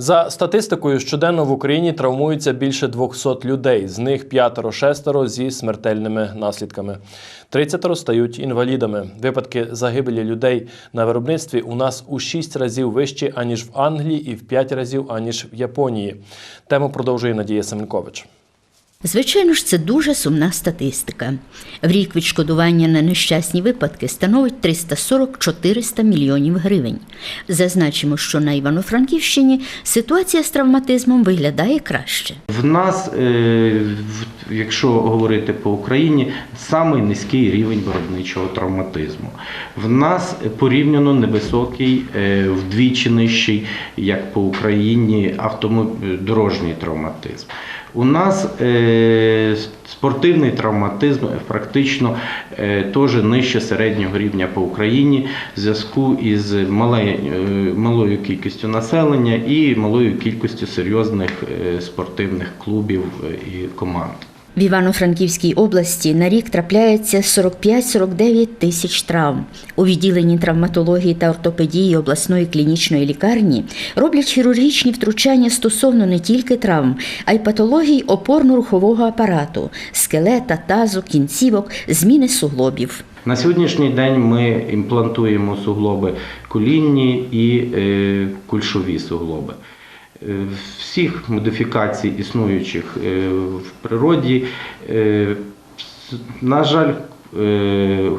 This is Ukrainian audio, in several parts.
За статистикою, щоденно в Україні травмується більше 200 людей, з них п'ятеро-шестеро зі смертельними наслідками. 30 стають інвалідами. Випадки загибелі людей на виробництві у нас у 6 разів вищі, аніж в Англії, і в 5 разів, аніж в Японії. Тему продовжує Надія Семенкович. Звичайно ж, це дуже сумна статистика. В рік відшкодування на нещасні випадки становить 340-400 мільйонів гривень. Зазначимо, що на Івано-Франківщині ситуація з травматизмом виглядає краще. В нас, е, якщо говорити по Україні, самий низький рівень виробничого травматизму. В нас порівняно невисокий, е, вдвічі нижчий, як по Україні, автомо- дорожній травматизм. У нас е, спортивний травматизм практично е, теж нижче середнього рівня по Україні в зв'язку із е, малою кількістю населення і малою кількістю серйозних спортивних клубів і команд. В Івано-Франківській області на рік трапляється 45-49 тисяч травм. У відділенні травматології та ортопедії обласної клінічної лікарні роблять хірургічні втручання стосовно не тільки травм, а й патологій опорно-рухового апарату, скелета, тазу, кінцівок, зміни суглобів. На сьогоднішній день ми імплантуємо суглоби колінні і е, кульшові суглоби. Е, Всіх модифікацій, існуючих е, в природі, е, на жаль,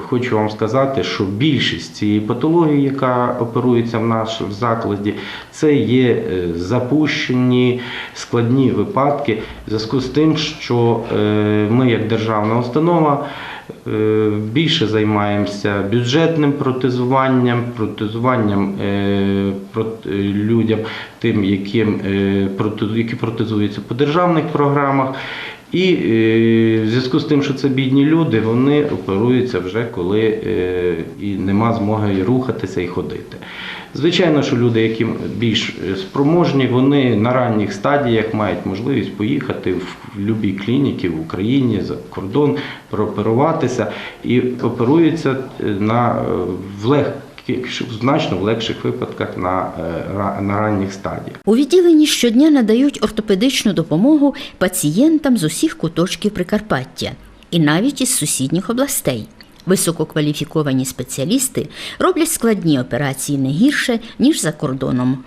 хочу вам сказати, що більшість цієї патології, яка оперується в нашому закладі, це є запущені складні випадки. В зв'язку з тим, що ми, як державна установа, Більше займаємося бюджетним протезуванням, протезуванням е, е, людям, тим, яким, е, які протезуються по державних програмах. І е, в зв'язку з тим, що це бідні люди, вони оперуються вже коли е, і нема змоги рухатися і ходити. Звичайно, що люди, які більш спроможні, вони на ранніх стадіях мають можливість поїхати в будь-якій клініці в Україні за кордон, прооперуватися і оперуються е, на в легких, в значно в легших випадках на, е, на ранніх стадіях. У відділенні щодня надають ортопедичну допомогу пацієнтам з усіх куточків Прикарпаття і навіть із сусідніх областей. Висококваліфіковані спеціалісти роблять складні операції не гірше, ніж за кордоном.